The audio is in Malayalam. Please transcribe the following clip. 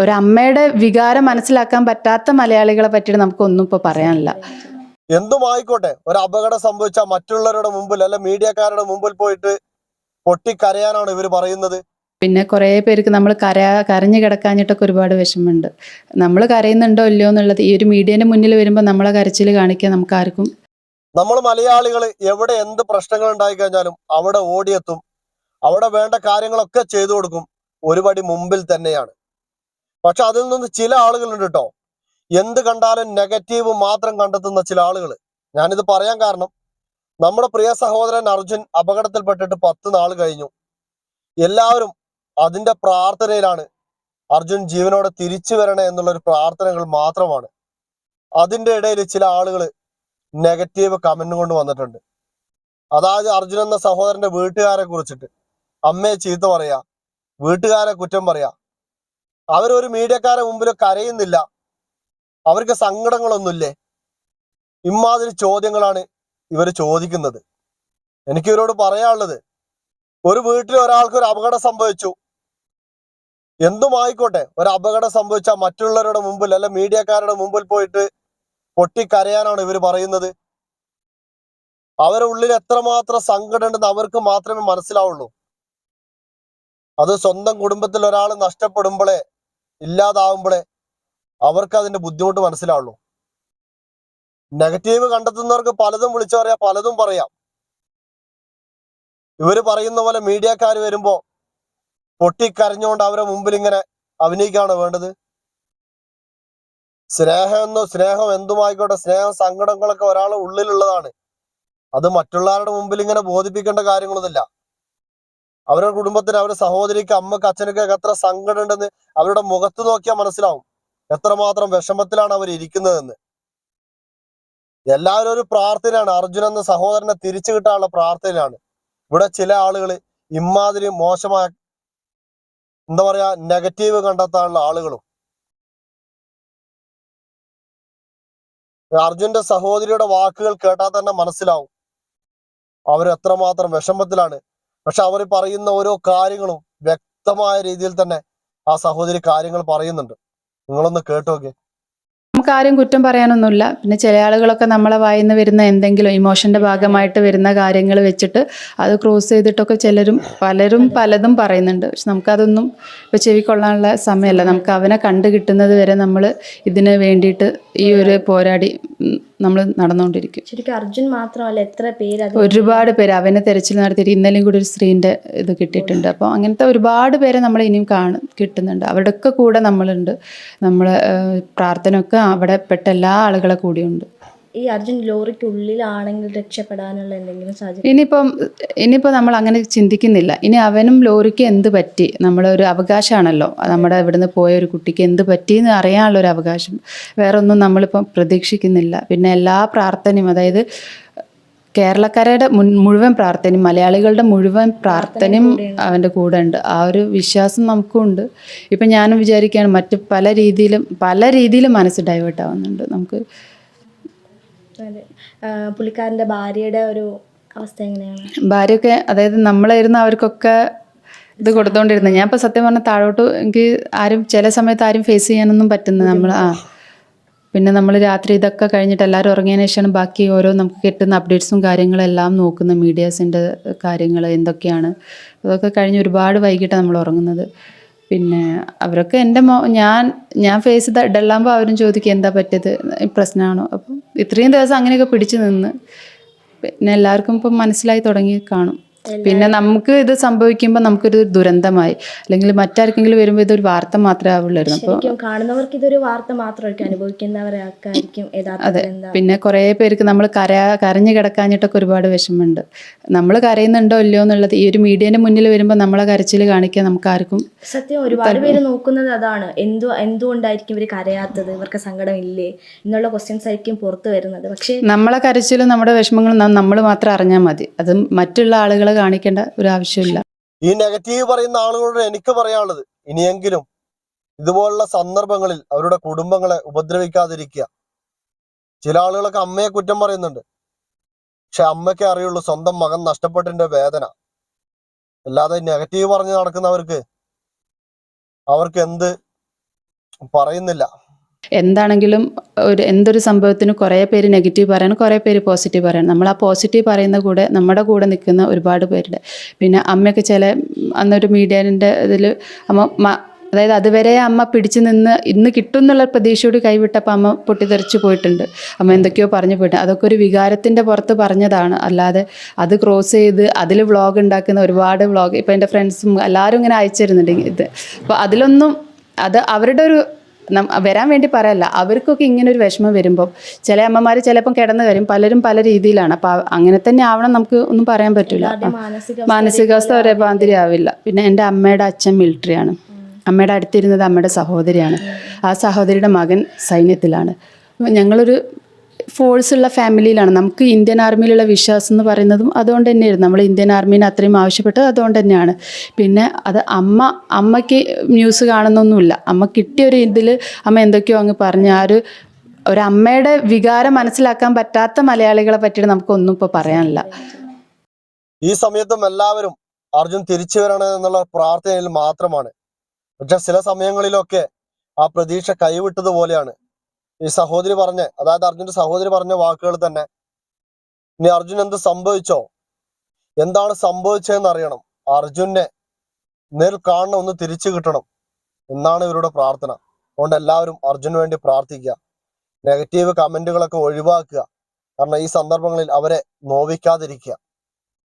ഒരു അമ്മയുടെ വികാരം മനസ്സിലാക്കാൻ പറ്റാത്ത മലയാളികളെ പറ്റിയിട്ട് നമുക്കൊന്നും ഇപ്പോൾ പറയാനില്ല. എന്തുമായിക്കോട്ടെ ഒരു അപകടം സംഭവിച്ചാൽ മറ്റുള്ളവരുടെ മുമ്പിൽ അല്ലെ മീഡിയക്കാരുടെ മുമ്പിൽ പോയിട്ട് പൊട്ടിക്കരയാനാണ് ഇവർ പറയുന്നത്. പിന്നെ കുറേ പേർക്ക് നമ്മൾ കര കരഞ്ഞു കിടക്കാഞ്ഞിട്ടൊക്കെ ഒരുപാട് വിഷമമുണ്ട്. നമ്മൾ കരയുന്നുണ്ടോ ഇല്ലയോ എന്നുള്ളത് ഈ ഒരു മീഡിയന്റെ മുന്നിൽ വരുമ്പോൾ നമ്മളെ കരച്ചിൽ കാണിക്കാൻ നമുക്ക് ആർക്കും നമ്മൾ മലയാളികൾ എവിടെ എന്ത് പ്രശ്നങ്ങൾ ഉണ്ടായി കഴിഞ്ഞാലും അവിടെ ഓടിയെത്തും. അവിടെ വേണ്ട കാര്യങ്ങളൊക്കെ ചെയ്തു കൊടുക്കും. ഒരുപടി മുമ്പിൽ തന്നെയാണ്. പക്ഷെ അതിൽ നിന്ന് ചില ആളുകളുണ്ട് കേട്ടോ. എന്ത് കണ്ടാലും നെഗറ്റീവ് മാത്രം കണ്ടെത്തുന്ന ചില ആളുകൾ ഞാനിത് പറയാൻ കാരണം നമ്മുടെ പ്രിയ സഹോദരൻ അർജുൻ അപകടത്തിൽപ്പെട്ടിട്ട് പത്ത് നാൾ കഴിഞ്ഞു. എല്ലാവരും അതിന്റെ പ്രാർത്ഥനയിലാണ് അർജുൻ ജീവനോടെ തിരിച്ചു വരണേ എന്നുള്ള ഒരു പ്രാർത്ഥനകൾ മാത്രമാണ്. അതിന്റെ ഇടയിൽ ചില ആളുകൾ നെഗറ്റീവ് കമന്റ് കൊണ്ട് വന്നിട്ടുണ്ട്. അതായത് അർജുൻ എന്ന സഹോദരന്റെ വീട്ടുകാരെ കുറിച്ചിട്ട്. അമ്മയെ ചീത്ത പറയാ വീട്ടുകാരെ കുറ്റം പറയാ. അവരൊരു മീഡിയക്കാരെ മുമ്പിൽ കരയുന്നില്ല. അവർക്ക് സങ്കടങ്ങളൊന്നുമില്ലേ? ഇമാതിരി ചോദ്യങ്ങളാണ് ഇവർ ചോദിക്കുന്നത്. എനിക്ക് ഇവരോട് പറയാനുള്ളത്. ഒരു വീട്ടിൽ ഒരാൾക്ക് ഒരു അപകടം സംഭവിച്ചു. എന്തുമായിക്കോട്ടെ? ഒരു അപകടം സംഭവിച്ചാൽ മറ്റുള്ളവരുടെ മുമ്പിൽ അല്ലെ മീഡിയക്കാരുടെ മുമ്പിൽ പോയിട്ട് പൊട്ടിക്കരയാനാണ് ഇവർ പറയുന്നത്. അവരുടെ ഉള്ളിൽ എത്രമാത്രം സങ്കടം ഉണ്ടെന്ന് അവർക്ക് മാത്രമേ മനസ്സിലാവുള്ളൂ. അത് സ്വന്തം കുടുംബത്തിൽ ഒരാൾ നഷ്ടപ്പെടുമ്പോഴേ ഇല്ലാതാവുമ്പോഴേ അവർക്ക് അതിന്റെ ബുദ്ധിമുട്ട് മനസ്സിലാവുള്ളൂ. നെഗറ്റീവ് കണ്ടെത്തുന്നവർക്ക് പലതും വിളിച്ചു പറയാം പലതും പറയാം. ഇവർ പറയുന്ന പോലെ മീഡിയക്കാർ വരുമ്പോ പൊട്ടിക്കരഞ്ഞുകൊണ്ട് അവരെ മുമ്പിൽ ഇങ്ങനെ അഭിനയിക്കുകയാണ് വേണ്ടത്? സ്നേഹം എന്നോ സ്നേഹം എന്തുമായിക്കോട്ടെ സ്നേഹം സങ്കടങ്ങളൊക്കെ ഒരാളെ ഉള്ളിലുള്ളതാണ്. അത് മറ്റുള്ളവരുടെ മുമ്പിൽ ഇങ്ങനെ ബോധിപ്പിക്കേണ്ട കാര്യങ്ങളൊന്നുമില്ല. അവരുടെ കുടുംബത്തിന് അവരുടെ സഹോദരിക്ക് അമ്മയ്ക്ക് അച്ഛനൊക്കെ എത്ര സങ്കടം ഉണ്ടെന്ന് അവരുടെ മുഖത്ത് നോക്കിയാൽ മനസ്സിലാവും. എത്രമാത്രം വിഷമത്തിലാണ് അവർ ഇരിക്കുന്നതെന്ന്. എല്ലാവരും ഒരു പ്രാർത്ഥനയാണ്. അർജുൻ എന്ന സഹോദരനെ തിരിച്ചു കിട്ടാനുള്ള പ്രാർത്ഥനയാണ്. ഇവിടെ ചില ആളുകൾ ഇമാതിരി മോശമായ എന്താ പറയാ നെഗറ്റീവ് കണ്ടെത്താനുള്ള ആളുകളും. അർജുന്റെ സഹോദരിയുടെ വാക്കുകൾ കേട്ടാൽ തന്നെ മനസ്സിലാവും. അവരെത്രമാത്രം വിഷമത്തിലാണ് പക്ഷെ അവർ പറയുന്ന ഓരോ കാര്യങ്ങളും വ്യക്തമായ രീതിയിൽ തന്നെ ആ സഹോദരി കാര്യങ്ങൾ പറയുന്നുണ്ട്. നിങ്ങളൊന്ന് കേട്ടോക്കെ നമുക്ക് ആരും കുറ്റം പറയാനൊന്നുമില്ല. പിന്നെ ചില ആളുകളൊക്കെ നമ്മളെ വായിന്ന് വരുന്ന എന്തെങ്കിലും ഇമോഷന്റെ ഭാഗമായിട്ട് വരുന്ന കാര്യങ്ങൾ വെച്ചിട്ട് അത് ക്രോസ് ചെയ്തിട്ടൊക്കെ ചിലരും പലരും പലതും പറയുന്നുണ്ട്. പക്ഷെ നമുക്കതൊന്നും ഇപ്പോൾ ചെവിക്കൊള്ളാനുള്ള സമയമല്ല. നമുക്ക് അവനെ കണ്ടു കിട്ടുന്നത് വരെ നമ്മൾ ഇതിന് വേണ്ടിയിട്ട് ഈ ഒരു പോരാടി നമ്മൾ നടന്നുകൊണ്ടിരിക്കും ശരിക്കും അർജുൻ മാത്രമല്ല എത്ര പേര് ഒരുപാട് പേര് അവനെ തെരച്ചിൽ നടത്തിയിട്ട് ഇന്നലെയും കൂടി ഒരു സ്ത്രീന്റെ ഇത് കിട്ടിയിട്ടുണ്ട്. അപ്പോൾ അങ്ങനത്തെ ഒരുപാട് പേരെ നമ്മൾ ഇനിയും കാണും കിട്ടുന്നുണ്ട്. അവരുടെയൊക്കെ കൂടെ നമ്മളുണ്ട്. നമ്മൾ പ്രാർത്ഥനയൊക്കെ അവിടെ പെട്ട എല്ലാ ആളുകളെ കൂടിയുണ്ട്. ഈ അർജുൻ ലോറിക്കുള്ളിലാണെങ്കിൽ രക്ഷപ്പെടാനുള്ള എന്തെങ്കിലും സാഹചര്യം? ഇനിയിപ്പം ഇനിയിപ്പോൾ നമ്മൾ അങ്ങനെ ചിന്തിക്കുന്നില്ല. ഇനി അവനും ലോറിക്ക് എന്ത് പറ്റി? ഒരു അവകാശമാണല്ലോ. നമ്മുടെ ഇവിടുന്ന് പോയ ഒരു കുട്ടിക്ക് എന്ത് പറ്റി എന്ന് അറിയാനുള്ള ഒരു അവകാശം. വേറെ ഒന്നും നമ്മളിപ്പം പ്രതീക്ഷിക്കുന്നില്ല. പിന്നെ എല്ലാ പ്രാർത്ഥനയും അതായത് കേരളക്കാരുടെ മുൻ മുഴുവൻ പ്രാർത്ഥനയും മലയാളികളുടെ മുഴുവൻ പ്രാർത്ഥനയും അവന്റെ കൂടെ ഉണ്ട് ആ ഒരു വിശ്വാസം നമുക്കുണ്ട്. ഇപ്പം ഞാനും വിചാരിക്കുകയാണ് മറ്റ് പല രീതിയിലും പല രീതിയിലും മനസ്സ് ഡൈവേർട്ട് ആവുന്നുണ്ട്. നമുക്ക് അതെ. പുള്ളിക്കാരന്റെ ഭാര്യയുടെ ഒരു അവസ്ഥ എങ്ങനെയാണ്? ഭാര്യയൊക്കെ അതായത് നമ്മളായിരുന്നു അവർക്കൊക്കെ ഇത് കൊടുത്തോണ്ടിരുന്നത് ഞാൻ ഇപ്പൊ സത്യം പറഞ്ഞാൽ താഴോട്ട് എനിക്ക് ആരും ചില സമയത്ത് ആരും ഫേസ് ചെയ്യാനൊന്നും പറ്റുന്നത് നമ്മൾ ആ പിന്നെ നമ്മൾ രാത്രി ഇതൊക്കെ കഴിഞ്ഞിട്ട് എല്ലാവരും ഉറങ്ങിയതിന് ശേഷമാണ് ബാക്കി ഓരോ നമുക്ക് കിട്ടുന്ന അപ്ഡേറ്റ്സും കാര്യങ്ങളെല്ലാം നോക്കുന്ന മീഡിയാസിന്റെ കാര്യങ്ങൾ എന്തൊക്കെയാണ്? അതൊക്കെ കഴിഞ്ഞ് ഒരുപാട് വൈകിട്ടാണ് നമ്മൾ ഉറങ്ങുന്നത്. പിന്നെ അവരൊക്കെ എന്റെ മോ ഞാൻ ഞാൻ ഫേസ് ഇടലാകുമ്പോൾ അവരും ചോദിക്കും എന്താ പറ്റിയത്? പ്രശ്നമാണോ അപ്പം ഇത്രയും ദിവസം അങ്ങനെയൊക്കെ പിടിച്ചു നിന്ന് പിന്നെ എല്ലാവർക്കും ഇപ്പം മനസ്സിലായി തുടങ്ങി കാണും. പിന്നെ നമുക്ക് ഇത് സംഭവിക്കുമ്പോൾ നമുക്കൊരു ദുരന്തമായി. അല്ലെങ്കിൽ മറ്റാർക്കെങ്കിലും വരുമ്പോൾ ഇതൊരു വാർത്ത മാത്രമേ ആവുള്ളൂ അപ്പോൾ കാണുന്നവർക്ക് ഇതൊരു വാർത്ത മാത്രമായിരിക്കും. അനുഭവിക്കുന്നവരായിരിക്കും അതെ. പിന്നെ കുറേ പേർക്ക് നമ്മൾ കര കരഞ്ഞു കിടക്കാഞ്ഞിട്ടൊക്കെ ഒരുപാട് വിഷമമുണ്ട്. നമ്മൾ കരയുന്നുണ്ടോ ഇല്ലയോ എന്നുള്ളത് ഈ ഒരു മീഡിയന്റെ മുന്നിൽ വരുമ്പോൾ നമ്മളെ കരച്ചിൽ കാണിക്കാൻ നമുക്ക് ആർക്കും സത്യം ഒരുപാട് പേര് നോക്കുന്നത് അതാണ്. എന്തു എന്തുകൊണ്ടായിരിക്കും ഇവർ കരയാത്തത്? ഇവർക്ക് സങ്കടം ഇല്ലേ എന്നുള്ള ക്വസ്റ്റ്യൻസ് ആയിരിക്കും പുറത്തു വരുന്നത്. പക്ഷേ നമ്മളെ കരച്ചിലും നമ്മുടെ വിഷമങ്ങളും നമ്മൾ മാത്രം അറിഞ്ഞാൽ മതി. അത് മറ്റുള്ള ആളുകളെ കാണിക്കേണ്ട ഒരു ആവശ്യമില്ല. ഈ നെഗറ്റീവ് പറയുന്ന ആളുകളോട് എനിക്ക് പറയാനുള്ളത് ഇനിയെങ്കിലും ഇതുപോലുള്ള സന്ദർഭങ്ങളിൽ അവരുടെ കുടുംബങ്ങളെ ഉപദ്രവിക്കാതിരിക്കുക. ചില ആളുകളൊക്കെ അമ്മയെ കുറ്റം പറയുന്നുണ്ട്. പക്ഷെ അമ്മയ്ക്ക് അറിയുള്ളൂ സ്വന്തം മകൻ നഷ്ടപ്പെട്ടതിന്റെ വേദന. അല്ലാതെ നെഗറ്റീവ് പറഞ്ഞ് നടക്കുന്നവർക്ക് അവർക്ക് എന്ത് പറയുന്നില്ല. എന്താണെങ്കിലും ഒരു എന്തൊരു സംഭവത്തിന് കുറേ പേര് നെഗറ്റീവ് പറയണം കുറേ പേര് പോസിറ്റീവ് പറയണം. നമ്മൾ ആ പോസിറ്റീവ് പറയുന്ന കൂടെ നമ്മുടെ കൂടെ നിൽക്കുന്ന ഒരുപാട് പേരുടെ പിന്നെ അമ്മയൊക്കെ ചില അന്നൊരു മീഡിയന്റെ ഇതിൽ അമ്മ അതായത് അതുവരെ അമ്മ പിടിച്ചു നിന്ന് ഇന്ന് കിട്ടും എന്നുള്ള പ്രതീക്ഷയോട് കൈവിട്ടപ്പോൾ അമ്മ പൊട്ടിത്തെറിച്ച് പോയിട്ടുണ്ട്. അമ്മ എന്തൊക്കെയോ പറഞ്ഞു പോയിട്ടുണ്ട്. അതൊക്കെ ഒരു വികാരത്തിന്റെ പുറത്ത് പറഞ്ഞതാണ്. അല്ലാതെ അത് ക്രോസ് ചെയ്ത് അതിൽ വ്ളോഗ് ഉണ്ടാക്കുന്ന ഒരുപാട് വ്ളോഗ് ഇപ്പോൾ എന്റെ ഫ്രണ്ട്സും എല്ലാവരും ഇങ്ങനെ അയച്ചിരുന്നുണ്ട് ഇത്. അപ്പോൾ അതിലൊന്നും അത് അവരുടെ ഒരു വരാൻ വേണ്ടി പറയല്ല. അവർക്കൊക്കെ ഇങ്ങനെ ഒരു വിഷമം വരുമ്പോൾ ചില അമ്മമാർ ചിലപ്പം കിടന്നു വരും. പലരും പല രീതിയിലാണ്. അപ്പം അങ്ങനെ തന്നെ ആവണം നമുക്ക് ഒന്നും പറയാൻ പറ്റില്ല മാനസികാവസ്ഥ ഒരേ മാതിരി ആവില്ല. പിന്നെ എന്റെ അമ്മയുടെ അച്ഛൻ മിലിറ്ററിയാണ് അമ്മയുടെ അടുത്തിരുന്നത് അമ്മയുടെ സഹോദരിയാണ്. ആ സഹോദരിയുടെ മകൻ സൈന്യത്തിലാണ്. ഞങ്ങളൊരു ഫോഴ്സുള്ള ഫാമിലിയിലാണ്. നമുക്ക് ഇന്ത്യൻ ആർമിയിലുള്ള വിശ്വാസം എന്ന് പറയുന്നതും അതുകൊണ്ട് തന്നെയായിരുന്നു. നമ്മൾ ഇന്ത്യൻ ആർമീനെ അത്രയും ആവശ്യപ്പെട്ടത് അതുകൊണ്ട് തന്നെയാണ്. പിന്നെ അത് അമ്മ അമ്മയ്ക്ക് ന്യൂസ് കാണുന്നൊന്നുമില്ല. അമ്മ കിട്ടിയ ഒരു ഇതിൽ അമ്മ എന്തൊക്കെയോ അങ്ങ് പറഞ്ഞ ആ ഒരു ഒരമ്മയുടെ വികാരം മനസ്സിലാക്കാൻ പറ്റാത്ത മലയാളികളെ പറ്റിയിട്ട് നമുക്കൊന്നും ഇപ്പോൾ പറയാനില്ല. ഈ സമയത്തും എല്ലാവരും അർജുൻ തിരിച്ചു വരണം എന്നുള്ള പ്രാർത്ഥനയിൽ മാത്രമാണ്. പക്ഷെ ചില സമയങ്ങളിലൊക്കെ ആ പ്രതീക്ഷ കൈവിട്ടതുപോലെയാണ്. ഈ സഹോദരി പറഞ്ഞ അതായത് അർജുന്റെ സഹോദരി പറഞ്ഞ വാക്കുകൾ തന്നെ ഇനി അർജുൻ എന്ത് സംഭവിച്ചോ? എന്താണ് സംഭവിച്ചതെന്ന് അറിയണം. അർജുനെ നേരിൽ കാണണം ഒന്ന് തിരിച്ചു കിട്ടണം എന്നാണ് ഇവരുടെ പ്രാർത്ഥന. അതുകൊണ്ട് എല്ലാവരും അർജുന് വേണ്ടി പ്രാർത്ഥിക്കുക. നെഗറ്റീവ് കമന്റുകളൊക്കെ ഒഴിവാക്കുക. കാരണം ഈ സന്ദർഭങ്ങളിൽ അവരെ നോവിക്കാതിരിക്കുക.